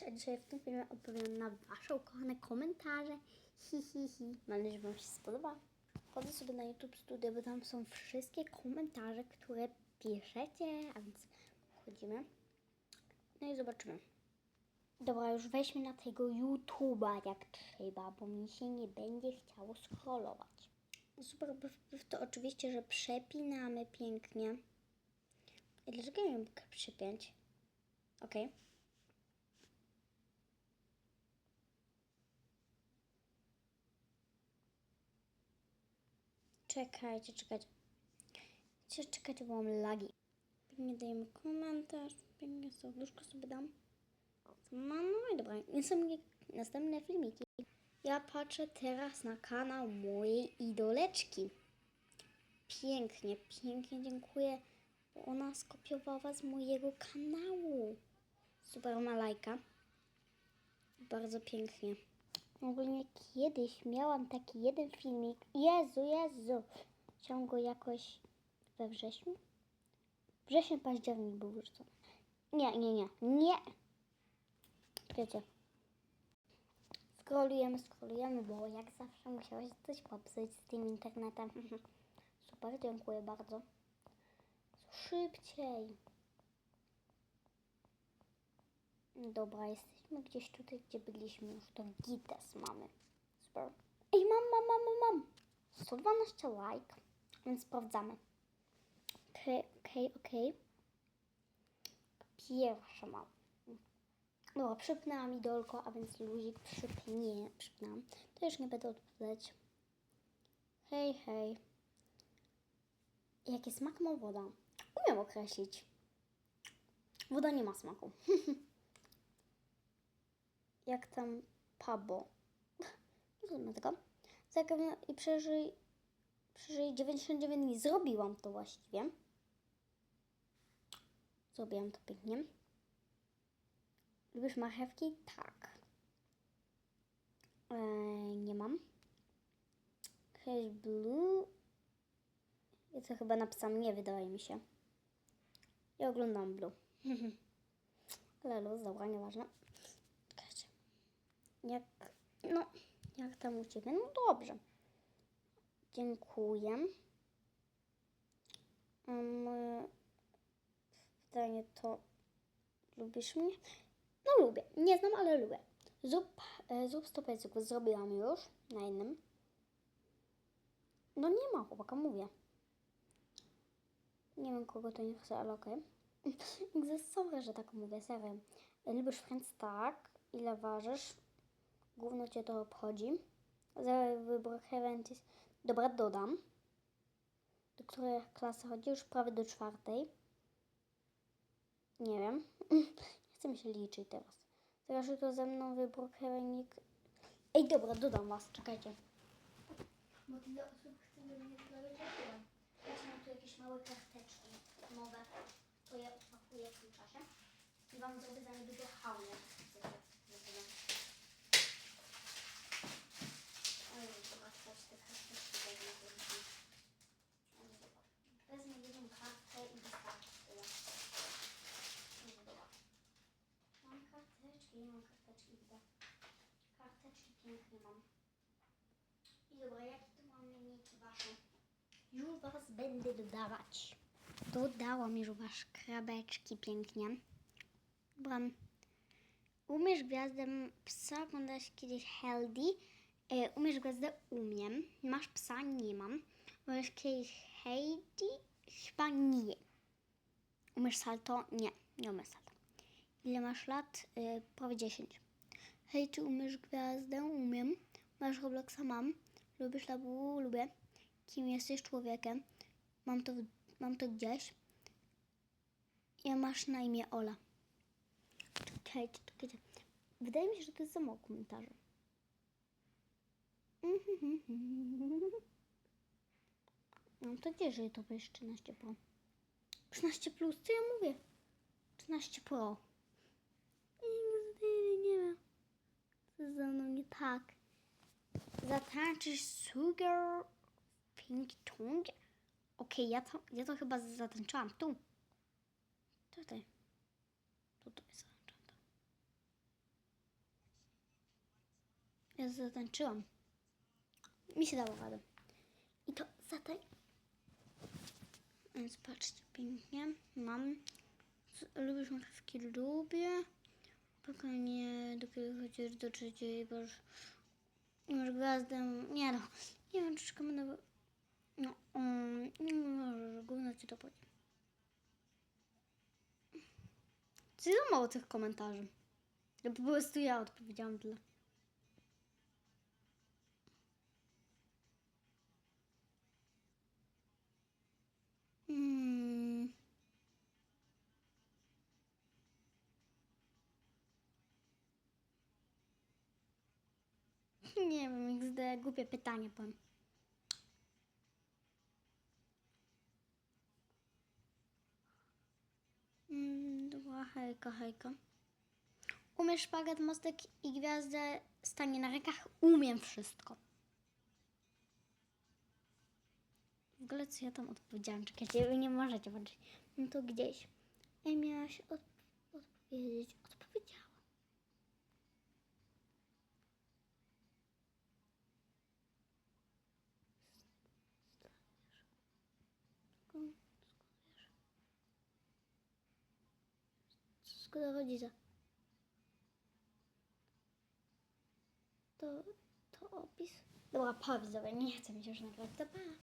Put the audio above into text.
A dzisiaj w tym filmie odpowiem na Wasze ukochane komentarze. Hi, hi, hi. Mam nadzieję, że Wam się spodoba. Wchodzę sobie na YouTube Studio, bo tam są wszystkie komentarze, które piszecie, a więc wchodzimy. No i zobaczymy. Dobra, już weźmy na tego YouTube'a jak trzeba, bo mi się nie będzie chciało scrollować. Super, to oczywiście, że przepinamy pięknie. I dlaczego nie mogę przypiąć? Okej. Czekajcie, czekajcie. Czekajcie, czekajcie, bo mam lagi. Pięknie dajemy komentarz, pięknie serduszko sobie dam. No, no i dobra, następne, następne filmiki. Ja patrzę teraz na kanał mojej idoleczki. Pięknie, pięknie dziękuję, bo ona skopiowała z mojego kanału. Super ma lajka. Bardzo pięknie. Ogólnie kiedyś miałam taki jeden filmik. Jezu, Jezu. Go jakoś we wrześniu? Wrzesień, październik był wrzucony. Nie, nie, nie, nie. Wiecie. Scrollujemy, scrollujemy, bo jak zawsze musiałeś coś popsuć z tym internetem. Super, dziękuję bardzo. Szybciej. Dobra, jesteśmy gdzieś tutaj, gdzie byliśmy już. To Gites mamy. Super. Ej, mam, mam, mam, mam, mam. 112 like, więc sprawdzamy. Okej, okej, okej. Pierwsza mam. Dobra, przypnęłam idolko, a więc luzik przypnie, przypnęłam. To już nie będę odpowiadać. Hej, hej. Jaki smak ma woda? Umiem określić. Woda nie ma smaku. jak tam Pabo. Nie rozumiem tego. Zagrałem i przeżyj, przeżyj 99 dni. Zrobiłam to właściwie. Zrobiłam to pięknie. Lubisz marchewki? Tak. Eee, nie mam. Crash Blue. Ja to chyba napisałam nie, wydaje mi się. Ja oglądam Blue. Ale luz, dobra, nieważne. Jak, no, jak tam u Ciebie? No dobrze. Dziękuję. Um, pytanie to, lubisz mnie? No lubię. Nie znam, ale lubię. Zup, e, zup stopecuk zrobiłam już na jednym. No nie ma chłopaka, mówię. Nie wiem kogo to nie chce, ale okej. Okay. Sorry, że tak mówię, serio. Lubisz Friends? Tak. Ile ważysz? Gówno cię to obchodzi. Za wybór Heaventis. Dobra, dodam. Do której klasy chodzi? Już prawie do czwartej. Nie wiem. Nie chce mi się liczyć teraz. Teraz jutro ze mną wybór Heavenik. Ej, dobra, dodam was, czekajcie. Bo tyle osób chce do mnie dodać, ja mam tu jakieś małe karteczki nowe. To je odpakuję w tym czasie. I wam zrobię za niedługo haulę. Oj, zobaczcie, te karteczki wezmę. wezmę. Oj, zobacz. Wezmę jedną kartkę i wystarczy tyle. Nie dobra. Mam karteczki, nie mam karteczki, widzę. Karteczki pięknie mam. I dobra, jakie tu mamy wasze? Już was będę dodawać. Dodałam już wasze krabeczki pięknie. Dobra. Umiesz gwiazdę psa, oglądałeś kiedyś Healthy. E, umiesz gwiazdę? Umiem. Masz psa? Nie mam. Umiesz kiedyś Heidi? Chyba nie. Umiesz salto? Nie, nie umiesz salto. Ile masz lat? E, prawie 10. Hej, czy umiesz gwiazdę? Umiem. Masz Robloxa? Mam. Lubisz labu? Lubię. Kim jesteś człowiekiem? Mam to, mam to gdzieś. Ja masz na imię Ola. Czekajcie, czekajcie. Wydaje mi się, że to jest za mało komentarzy. Mam nadzieję, że to będzie 13 Pro. 13 plus, co ja mówię? 13 Pro. Nigdy nie wiem. Co ze mną nie tak. Zatańczysz Sugar Pink Tongue? Okej, ja, to, ja to chyba zatańczyłam tu. Tutaj. Tutaj zatańczyłam to. Ja zatańczyłam. Mi się dało radę. I to zatań. Więc patrzcie, pięknie. Mam. Lubisz marchewki? Lubię. Spokojnie, dopiero chociaż do trzeciej, bo już masz gwiazdę. Nie no, nie wiem, troszkę będę... No, um, gówno ci to powiem. Co za mało tych komentarzy. Ja po prostu ja odpowiedziałam tyle. Nie wiem, XD, głupie pytanie powiem. Mm, dobra, hejka, hejka. Umiesz szpagat, mostek i gwiazdę stanie na rękach? Umiem wszystko. W ogóle co ja tam odpowiedziałam? Czekajcie, wy nie możecie patrzeć. No to gdzieś. Ej, miałaś od, odpowiedzieć. Odpowiedziałam. Skąd rodzice? To, to opis. Dobra, pa widzowie, nie chcę mi się już nagrać. To pa.